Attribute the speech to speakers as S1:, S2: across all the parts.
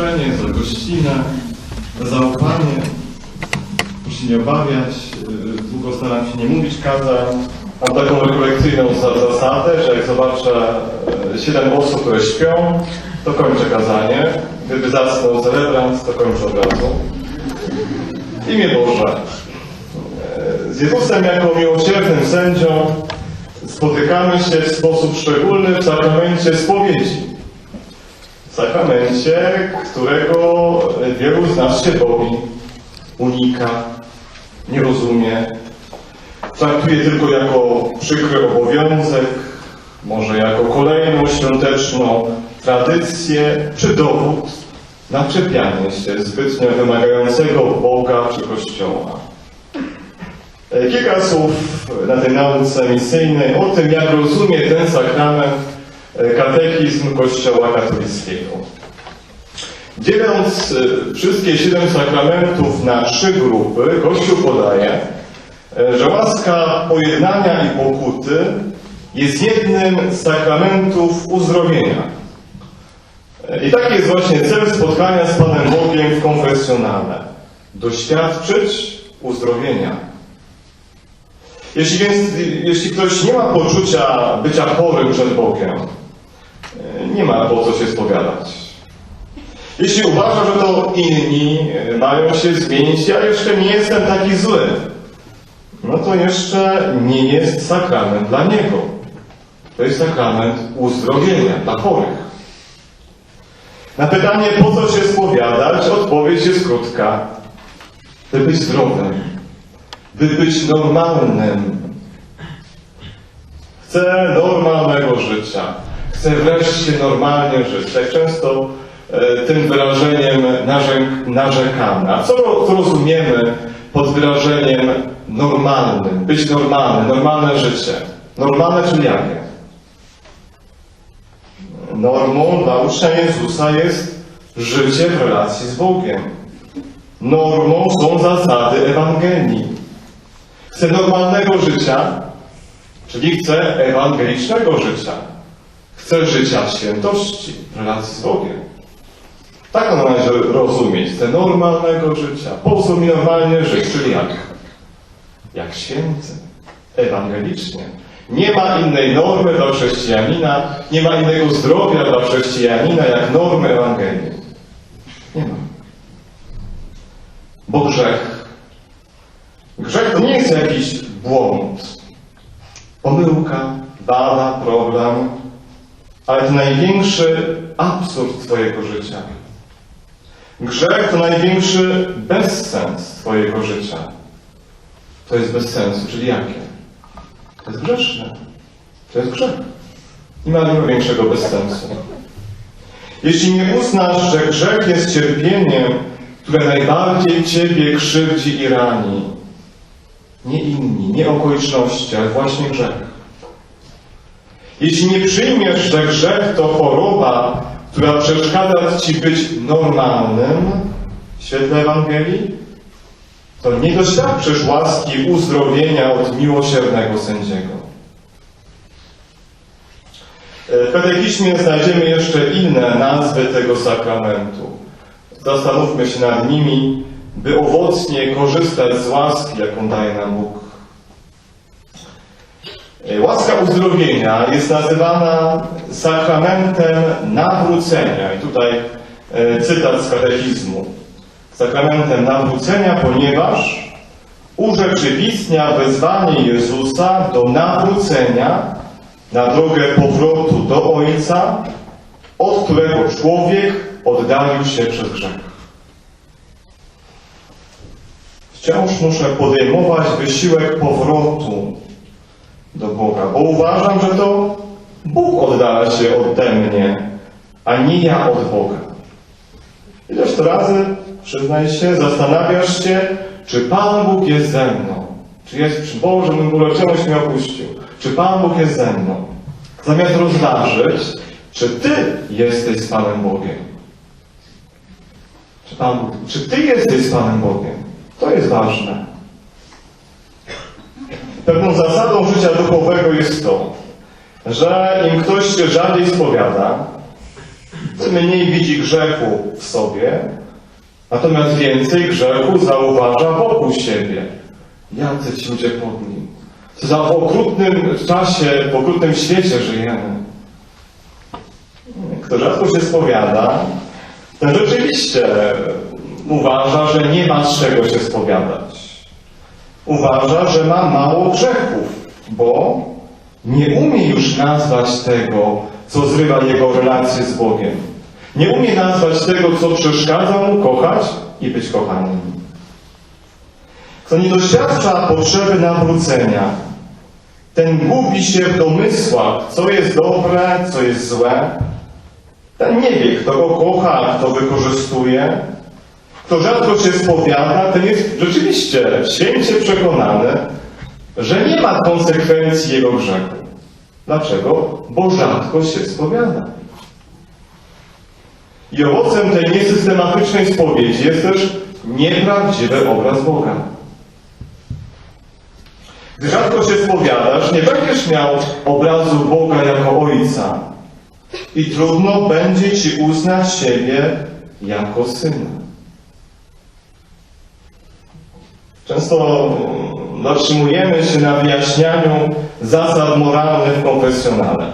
S1: zaproszenie, za gościnę, za zaufanie. Proszę nie obawiać, y, długo staram się nie mówić kazań. Mam taką rekolekcyjną za- zasadę, że jak zobaczę y, siedem osób, które śpią, to kończę kazanie. Gdyby zasnął celebrant, to kończę od razu. Imię Boże. E, Z Jezusem jako miłosiernym sędzią spotykamy się w sposób szczególny w sakramencie spowiedzi. Sakramencie, którego wielu z nas się boi, unika, nie rozumie, traktuje tylko jako przykry obowiązek, może jako kolejną świąteczną tradycję czy dowód na czepianie się zbytnio wymagającego Boga czy Kościoła. E, Kilka słów na tej nauce misyjnej o tym, jak rozumie ten sakrament e, katechizm Kościoła katolickiego. Dzieląc e, wszystkie siedem sakramentów na trzy grupy, Kościół podaje, e, że łaska pojednania i pokuty jest jednym z sakramentów uzdrowienia. E, I taki jest właśnie cel spotkania z Panem Bogiem w konfesjonale. Doświadczyć uzdrowienia. Jeśli więc, jeśli ktoś nie ma poczucia bycia chorym przed Bogiem, e, nie ma po co się spowiadać. Jeśli uważa, że to inni mają się zmienić, ja jeszcze nie jestem taki zły, no to jeszcze nie jest sakrament dla niego. To jest sakrament uzdrowienia dla chorych. Na pytanie, po co się spowiadać, odpowiedź jest krótka. By być zdrowym, by być normalnym. Chcę normalnego życia. Chcę wreszcie normalnie żyć. Tak często e, tym wyrażeniem narzek, narzekamy. A co, co rozumiemy pod wyrażeniem normalnym? Być normalny, normalne życie. Normalne czyli jakie? Normą dla ucznia Jezusa jest życie w relacji z Bogiem. Normą są zasady Ewangelii. Chcę normalnego życia, czyli chcę ewangelicznego życia. Chcę życia świętości, relacji z Bogiem. Tak należy rozumieć. Chcę normalnego życia. Po co mi normalnie żyć? Czyli jak? Jak święty. Ewangelicznie. Nie ma innej normy dla chrześcijanina, nie ma innego zdrowia dla chrześcijanina jak normy Ewangelii. Nie ma. Bo grzech. To nie jest jakiś błąd, pomyłka, wada, problem, ale to największy absurd Twojego życia. Grzech to największy bezsens Twojego życia. To jest bez sensu, czyli jakie? To jest grzeszne. To jest grzech. Nie ma niego większego bezsensu. Jeśli nie uznasz, że grzech jest cierpieniem, które najbardziej Ciebie krzywdzi i rani, nie inni, nie okoliczności, ale właśnie grzech. Jeśli nie przyjmiesz, że grzech to choroba, która przeszkadza Ci być normalnym w świetle Ewangelii, to nie doświadczysz łaski uzdrowienia od miłosiernego sędziego. E, W katechizmie znajdziemy jeszcze inne nazwy tego sakramentu. Zastanówmy się nad nimi, by owocnie korzystać z łaski, jaką daje nam Bóg. E, Łaska uzdrowienia jest nazywana sakramentem nawrócenia. I tutaj e, cytat z katechizmu. Sakramentem nawrócenia, ponieważ urzeczywistnia wezwanie Jezusa do nawrócenia na drogę powrotu do Ojca, od którego człowiek oddalił się przez grzech. Wciąż muszę podejmować wysiłek powrotu do Boga, bo uważam, że to Bóg oddala się ode mnie, a nie ja od Boga. Ileż razy, przyznaj się, zastanawiasz się, czy Pan Bóg jest ze mną? Czy jest przy Boże, mój Bóg, czemuś mnie opuścił? Czy Pan Bóg jest ze mną? Zamiast rozważyć, czy Ty jesteś z Panem Bogiem? Czy, Pan Bóg, czy Ty jesteś z Panem Bogiem? To jest ważne. Pewną zasadą życia duchowego jest to, że im ktoś się rzadziej spowiada, mniej widzi grzechu w sobie, natomiast więcej grzechu zauważa wokół siebie. Jacy ci ludzie podli. Co za w okrutnym czasie, w okrutnym świecie żyjemy. Kto rzadko się spowiada, ten rzeczywiście uważa, że nie ma z czego się spowiadać. Uważa, że ma mało grzechów, bo nie umie już nazwać tego, co zrywa jego relacje z Bogiem. Nie umie nazwać tego, co przeszkadza mu kochać i być kochanym. Kto nie doświadcza potrzeby nawrócenia, ten gubi się w domysłach, co jest dobre, co jest złe. Ten nie wie, kto go kocha, kto wykorzystuje. Kto rzadko się spowiada, ten jest rzeczywiście święcie przekonany, że nie ma konsekwencji jego grzechu. Dlaczego? Bo rzadko się spowiada. I owocem tej niesystematycznej spowiedzi jest też nieprawdziwy obraz Boga. Gdy rzadko się spowiadasz, nie będziesz miał obrazu Boga jako Ojca. I trudno będzie Ci uznać siebie jako Syna. Często zatrzymujemy się na wyjaśnianiu zasad moralnych w konfesjonale.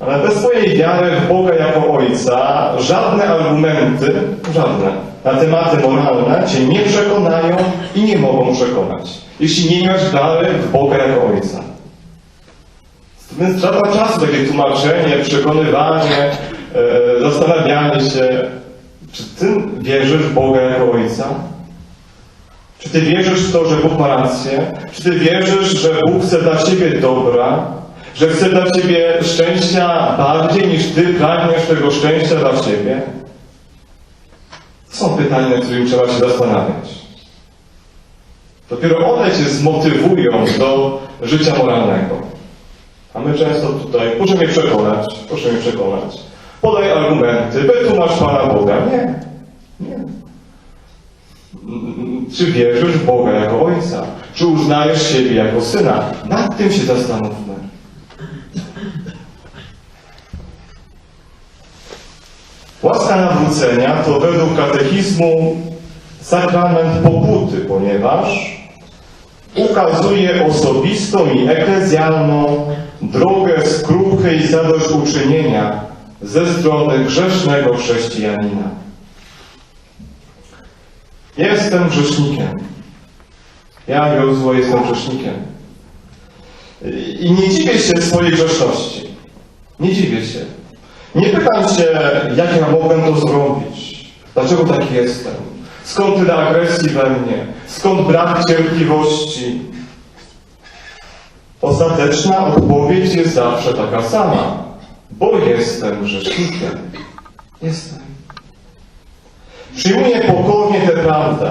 S1: Ale bez swojej wiary w Boga jako Ojca żadne argumenty, żadne, na tematy moralne Cię nie przekonają i nie mogą przekonać, jeśli nie masz wiary w Boga jako Ojca. Więc trzeba czasu takie tłumaczenie, przekonywanie, e, zastanawianie się, czy Ty wierzysz w Boga jako Ojca? Czy Ty wierzysz w to, że Bóg ma rację? Czy Ty wierzysz, że Bóg chce dla Ciebie dobra? Że chce dla Ciebie szczęścia bardziej niż Ty pragniesz tego szczęścia dla siebie? Są pytania, nad którymi trzeba się zastanawiać. Dopiero one Cię zmotywują do życia moralnego. A my często tutaj, proszę mnie przekonać, proszę mnie przekonać. Podaj argumenty, wytłumacz Pana Boga. Nie, nie. Czy wierzysz w Boga jako Ojca? Czy uznajesz siebie jako Syna? Nad tym się zastanówmy. Łaska nawrócenia to według katechizmu sakrament pokuty, ponieważ ukazuje osobistą i eklezjalną drogę skruchy i zadośćuczynienia ze strony grzesznego chrześcijanina. Jestem grzesznikiem. Ja, Jozue, jestem grzesznikiem. I nie dziwię się swojej grzeszności. Nie dziwię się. Nie pytam się, jak ja mogłem to zrobić. Dlaczego tak jestem? Skąd tyle agresji we mnie? Skąd brak cierpliwości? Ostateczna odpowiedź jest zawsze taka sama. Bo jestem grzesznikiem. Jestem. Przyjmuję pokornie tę prawdę,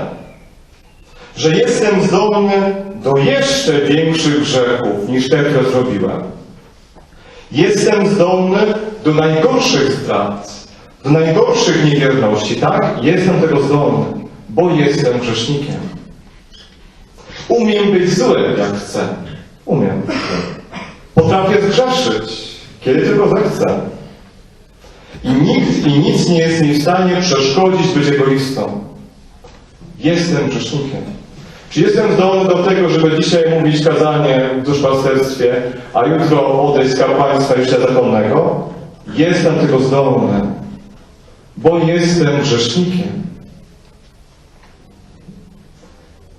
S1: że jestem zdolny do jeszcze większych grzechów niż te, które zrobiłem. Jestem zdolny do najgorszych zdrad, do najgorszych niewierności. Tak, jestem tego zdolny, bo jestem grzesznikiem. Umiem być zły, jak chcę. Umiem. Potrafię zgrzeszyć, kiedy tylko zechcę. I nikt i nic nie jest mi w stanie przeszkodzić być egoistą. Jestem grzesznikiem. Czy jestem zdolny do tego, żeby dzisiaj mówić kazanie w duszpasterstwie, a jutro odejść z kapłaństwa i zakonnego? Jestem tego zdolny, bo jestem grzesznikiem.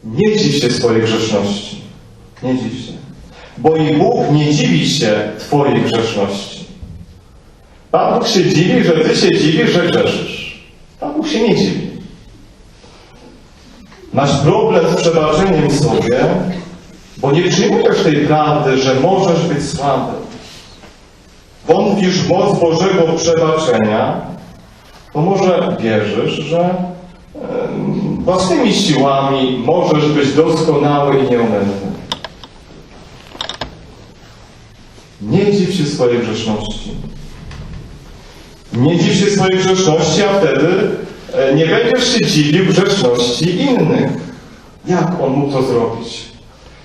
S1: Nie dziw się swojej grzeszności. Nie dziw się. Bo i Bóg nie dziwi się Twojej grzeszności. Pan Bóg się dziwi, że Ty się dziwisz, że grzeszysz. Pan Bóg się nie dziwi. Masz problem z przebaczeniem sobie, bo nie przyjmujesz tej prawdy, że możesz być słaby. Wątpisz w moc Bożego przebaczenia, to może wierzysz, że własnymi siłami możesz być doskonały i nieumylny. Nie dziw się swojej grzeszności. Nie dziw się swojej grzeszności, a wtedy e, nie będziesz się dziwił grzeszności innych. Jak on mógł to zrobić?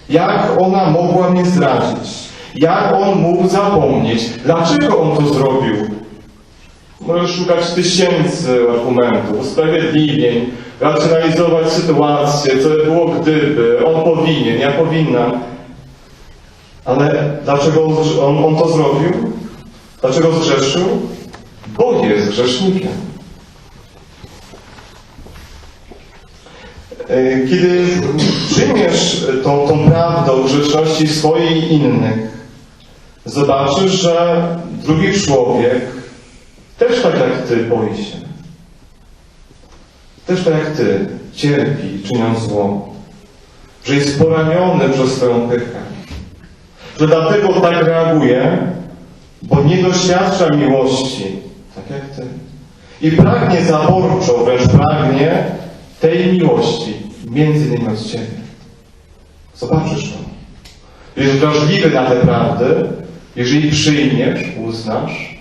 S1: Jak ona mogła mnie zdradzić? Jak on mógł zapomnieć? Dlaczego on to zrobił? Możesz szukać tysięcy argumentów, usprawiedliwień, racjonalizować sytuację, co by było gdyby, on powinien, ja powinna. Ale dlaczego on, on to zrobił? Dlaczego zgrzeszył? Bo jest grzesznikiem. E, Kiedy przyjmiesz tą, tą prawdę o grzeszności swojej i innych, zobaczysz, że drugi człowiek też tak jak Ty boi się. Też tak jak Ty cierpi, czyniąc zło. Że jest poraniony przez swoją pychę. Że dlatego tak reaguje, bo nie doświadcza miłości, tak jak Ty. I pragnie zaborczo, wręcz pragnie tej miłości, między innymi od Ciebie. Zobaczysz to. Jest wrażliwy na te prawdy, jeżeli przyjmiesz, uznasz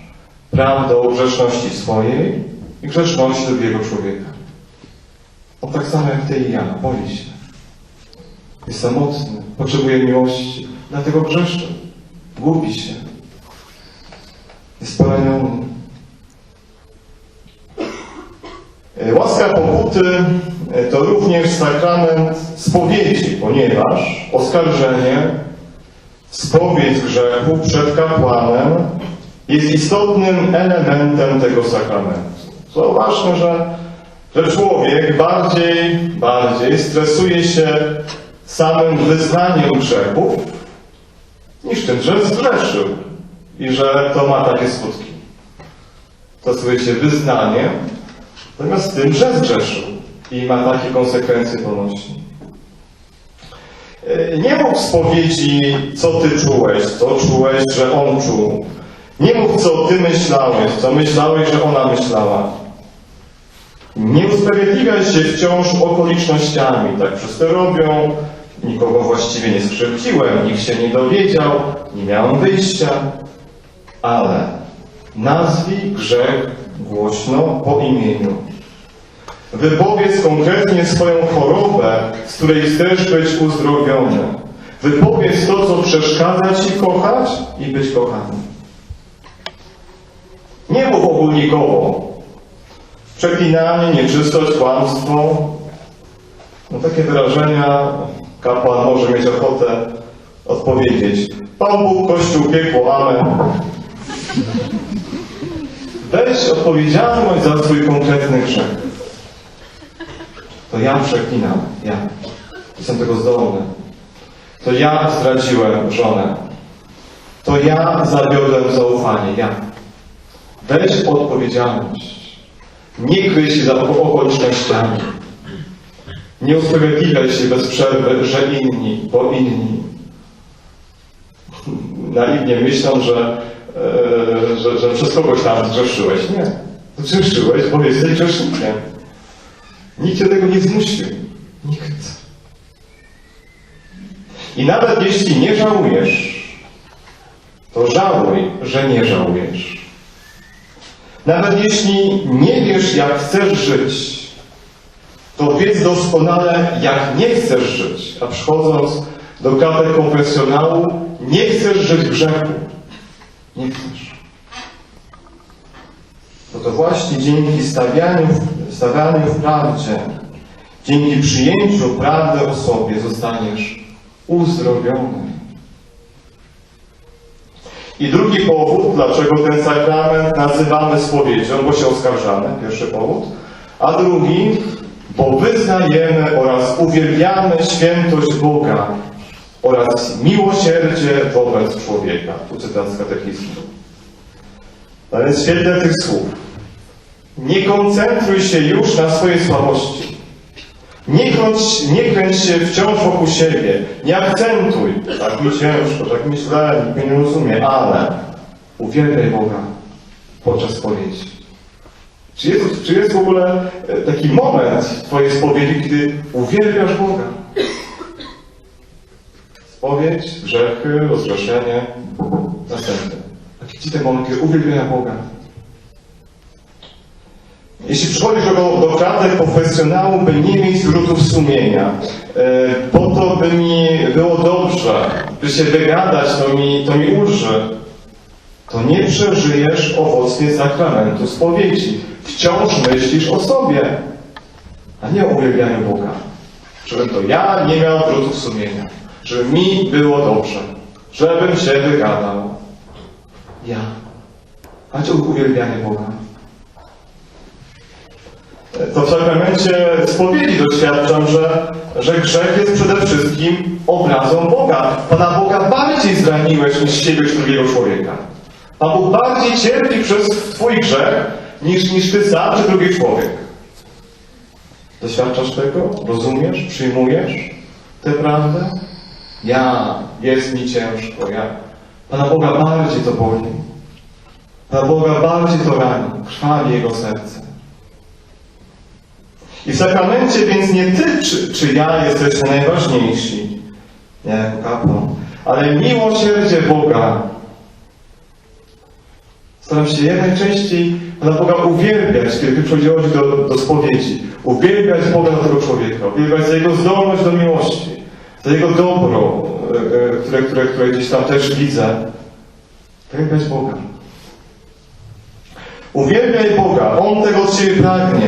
S1: prawdę o grzeszności swojej i grzeszności drugiego człowieka. On tak samo jak Ty i ja, boi się. Jest samotny, potrzebuje miłości, dlatego grzeszy. Gubi się. Jest poraniony. E, Łaska pokuty e, to również sakrament spowiedzi, ponieważ oskarżenie, spowiedź grzechu przed kapłanem jest istotnym elementem tego sakramentu. Zauważmy, że, że człowiek bardziej, bardziej stresuje się samym wyznaniem grzechów niż tym, że zgrzeszył i że to ma takie skutki. Stresuje się wyznaniem Zamiast tym, że zgrzeszył i ma takie konsekwencje ponosi. E, Nie mów spowiedzi, co ty czułeś, co czułeś, że on czuł. Nie mów, co ty myślałeś, co myślałeś, że ona myślała. Nie usprawiedliwiaj się wciąż okolicznościami. Tak wszyscy robią. Nikogo właściwie nie skrzywdziłem, nikt się nie dowiedział, nie miałem wyjścia. Ale nazwij grzech głośno po imieniu. Wypowiedz konkretnie swoją chorobę, z której chcesz być uzdrowiony. Wypowiedz to, co przeszkadza Ci kochać i być kochanym. Nie mów ogólnikowo. Przeklinanie, nieczystość, kłamstwo. No takie wyrażenia kapłan może mieć ochotę odpowiedzieć. Pan Bóg, Kościół, piekło, amen. Weź odpowiedzialność za swój konkretny grzech. To ja przeklinam, ja. Jestem tego zdolny. To ja zdradziłem żonę. To ja zawiodłem zaufanie, ja. Weź odpowiedzialność. Nie kryj się za okolicznościami. Nie usprawiedliwiaj się bez przerwy, że inni, bo inni. Naiwnie myślą, że, że, że przez kogoś tam zgrzeszyłeś. Nie. Zgrzeszyłeś, bo jesteś grzesznikiem. Nikt cię tego nie zmusił. Nikt. I nawet jeśli nie żałujesz, to żałuj, że nie żałujesz. Nawet jeśli nie wiesz, jak chcesz żyć, to wiedz doskonale, jak nie chcesz żyć. A przychodząc do klatek konfesjonału, nie chcesz żyć w grzechu. Nie chcesz. Bo to właśnie dzięki stawianiu, stawianiu w prawdzie, dzięki przyjęciu prawdy o sobie zostaniesz uzdrowiony. I drugi powód, dlaczego ten sakrament nazywamy spowiedzią, bo się oskarżamy, pierwszy powód, a drugi, bo wyznajemy oraz uwielbiamy świętość Boga oraz miłosierdzie wobec człowieka. Tu cytat z katechizmu. To jest świetne tych słów. Nie koncentruj się już na swojej słabości. Nie kręć, nie kręć się wciąż wokół siebie. Nie akcentuj. Tak mi ciężko, tak mi źle, nikt mnie nie rozumie, ale uwielbiaj Boga podczas spowiedzi. Czy jest, czy jest w ogóle e, taki moment w Twojej spowiedzi, kiedy uwielbiasz Boga? Spowiedź, grzechy, rozgrzeszenie, następne. Ten moment, kiedy uwielbienia Boga. Jeśli przychodzisz do, do profesjonału, by nie mieć wyrzutów sumienia, e, po to, by mi było dobrze, by się wygadać, to mi, to mi ulży, to nie przeżyjesz owocnie sakramentu spowiedzi. Wciąż myślisz o sobie, a nie o uwielbianiu Boga. Żebym to ja nie miał wyrzutów sumienia, żeby mi było dobrze, żebym się wygadał. Ja. Czy uwielbianie Boga? To w sakramencie spowiedzi doświadczam, że, że grzech jest przede wszystkim obrazą Boga. Pana Boga bardziej zraniłeś niż siebie czy drugiego człowieka. Pan Bóg bardziej cierpi przez Twój grzech niż, niż Ty sam czy drugi człowiek. Doświadczasz tego? Rozumiesz? Przyjmujesz tę prawdę? Ja, jest mi ciężko, ja. Pana Boga bardziej to boli. Pana Boga bardziej to rani, krwawi Jego serce. I w sakramencie więc nie Ty czy, czy ja jesteśmy najważniejsi, nie jako kapłan, ale miłosierdzie Boga. Staram się jak najczęściej Pana Boga uwielbiać, kiedy przychodziło do, do spowiedzi. Uwielbiać Boga tego człowieka, uwielbiać za Jego zdolność do miłości, za Jego dobro, e, e, które, które, które gdzieś tam też widzę. Uwielbiać Boga. Uwielbiaj Boga, On tego od Ciebie pragnie.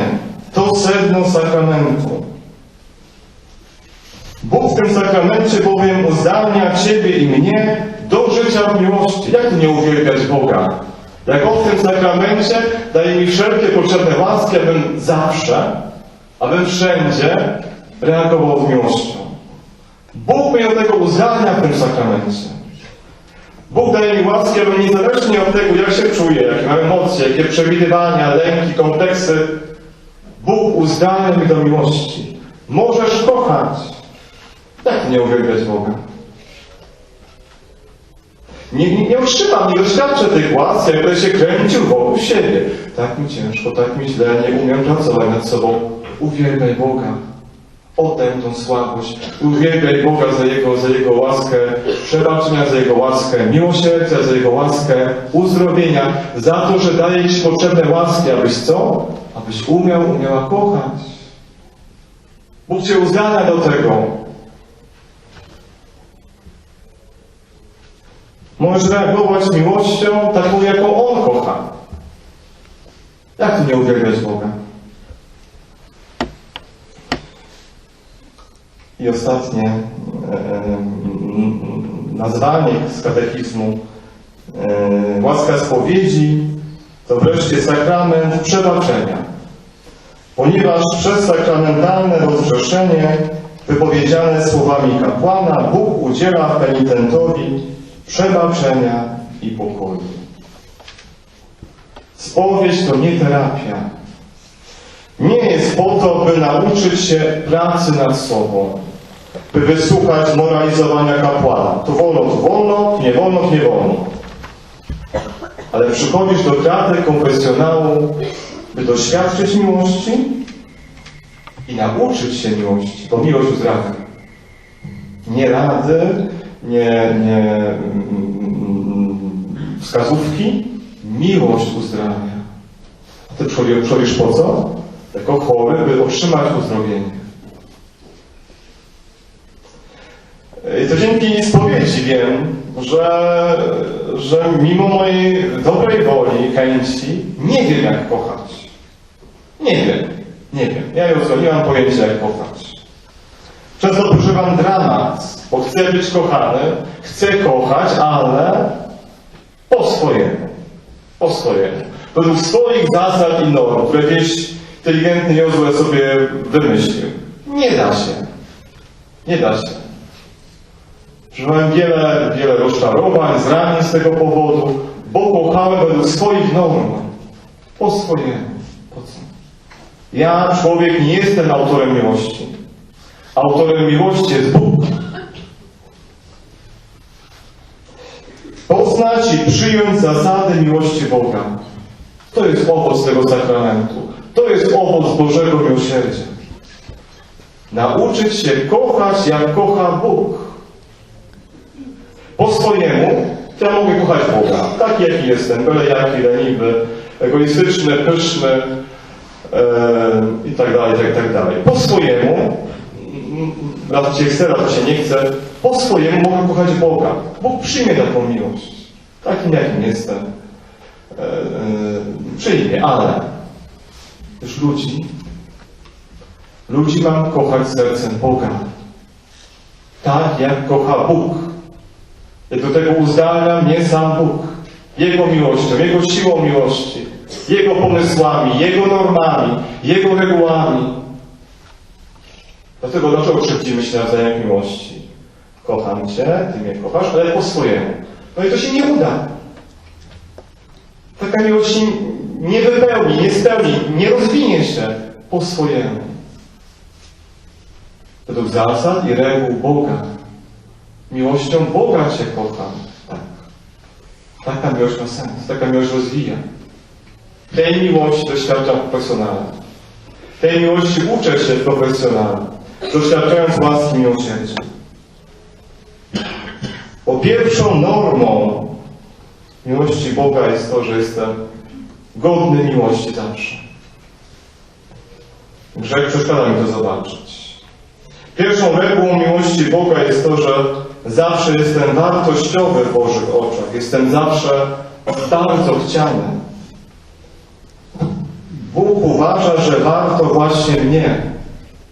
S1: To sedno sakramentu. Bóg w tym sakramencie bowiem uzdalnia Ciebie i mnie do życia w miłości. Jak nie uwielbiać Boga? Jak On w tym sakramencie daje mi wszelkie potrzebne łaski, abym zawsze, abym wszędzie reagował z miłością. Bóg mnie do tego uzdalnia w tym sakramencie. Bóg daje mi łaski, abym niezależnie od tego, jak się czuję, jakie mam emocje, jakie przewidywania, lęki, kompleksy, Bóg uzdalnia mnie do miłości. Możesz kochać. Jak nie uwielbiać Boga? Nie, nie, nie otrzymam, nie doświadczę tych łask, jak będę się kręcił wokół siebie. Tak mi ciężko, tak mi źle, nie umiem pracować nad sobą. Uwielbiaj Boga. Oddaj tą słabość. Uwielbiaj Boga za Jego, za Jego łaskę przebaczenia, za Jego łaskę miłosierdzia, za Jego łaskę uzdrowienia, za to, że daje Ci potrzebne łaski, abyś co? Abyś umiał, umiała kochać. Bóg Cię uzdania do tego. Możesz reagować miłością taką, jaką On kocha. Jak tu nie uwielbiać Boga? I ostatnie e, nazwanie z katechizmu. E, łaska spowiedzi to wreszcie sakrament przebaczenia. Ponieważ przez sakramentalne rozgrzeszenie wypowiedziane słowami kapłana Bóg udziela penitentowi przebaczenia i pokoju. Spowiedź to nie terapia. Nie jest po to, by nauczyć się pracy nad sobą, by wysłuchać moralizowania kapłana. Tu wolno, tu wolno, nie wolno, nie wolno. Ale przychodzisz do kraty konfesjonału, by doświadczyć miłości i nauczyć się miłości, bo miłość uzdrawia. Nie rady, nie, nie mm, wskazówki, miłość uzdrawia. Ty przychodzisz, przychodzisz po co? Jako chory, by otrzymać uzdrowienie. To dzięki spowiedzi wiem, że, że mimo mojej dobrej woli, chęci, nie wiem jak kochać. Nie wiem, nie wiem. Ja już nie mam pojęcia jak kochać. Często przeżywam dramat, bo chcę być kochany, chcę kochać, ale po swojemu. Po swojemu. Według swoich zasad i norm, które gdzieś inteligentny Jozue sobie wymyślił. Nie da się. Nie da się. Przeżywałem wiele, wiele rozczarowań, zranień z tego powodu, bo kochałem według swoich norm. Po swojemu. Po co? Ja, człowiek, nie jestem autorem miłości. Autorem miłości jest Bóg. Poznać i przyjąć zasady miłości Boga. To jest owoc tego sakramentu. To jest owoc Bożego miłosierdzia. Nauczyć się kochać, jak kocha Bóg. Po swojemu, to ja mogę kochać Boga. Taki, jaki jestem, byle jaki, leniwy, egoistyczny, pyszny e, i tak dalej, tak, tak dalej. Po swojemu, raz się chce, raz się nie chce, po swojemu mogę kochać Boga. Bóg przyjmie taką miłość. Takim, jakim jestem e, przyjmie, ale już ludzi, ludzi mam kochać sercem Boga. Tak jak kocha Bóg. Do tego uzdalnia mnie sam Bóg. Jego miłością, Jego siłą miłości, Jego pomysłami, Jego normami, Jego regułami. Dlatego dlaczego krzywdzimy się nawzajem miłości? Kocham Cię, Ty mnie kochasz, ale po swojemu. No i to się nie uda. Taka miłość nie wypełni, nie spełni, nie rozwinie się po swojemu. Według zasad i reguł Boga. Miłością Boga Cię kocham. Tak. Taka miłość ma sens, taka miłość rozwija. Tej miłości doświadczam profesjonalnie. Tej miłości uczę się profesjonalnie, doświadczając łaski miłosierdzia. Bo pierwszą normą miłości Boga jest to, że jestem godny miłości zawsze. Grzech przeszkadza mi to zobaczyć. Pierwszą regułą miłości Boga jest to, że zawsze jestem wartościowy w Bożych oczach. Jestem zawsze bardzo chciany. Bóg uważa, że warto właśnie mnie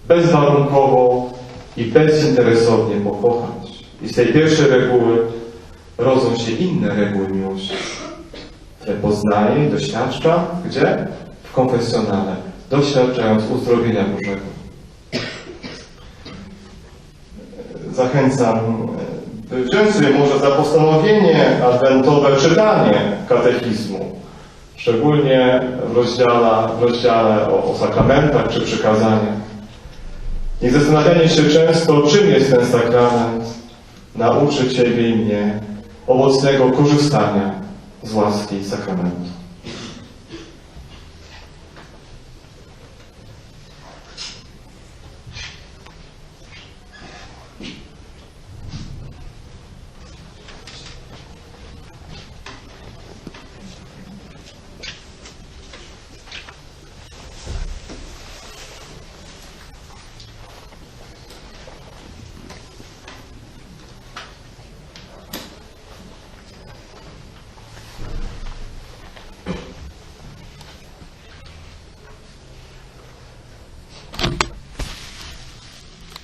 S1: bezwarunkowo i bezinteresownie pokochać. I z tej pierwszej reguły rodzą się inne reguły miłości, które poznaję i doświadczam, gdzie? W konfesjonale, doświadczając uzdrowienia Bożego. Zachęcam, by wziąć sobie może za postanowienie adwentowe czytanie katechizmu, szczególnie w rozdziale, w rozdziale o, o sakramentach czy przykazaniach. I zastanawianie się często, czym jest ten sakrament, nauczy Ciebie i mnie owocnego korzystania z łaski sakramentu.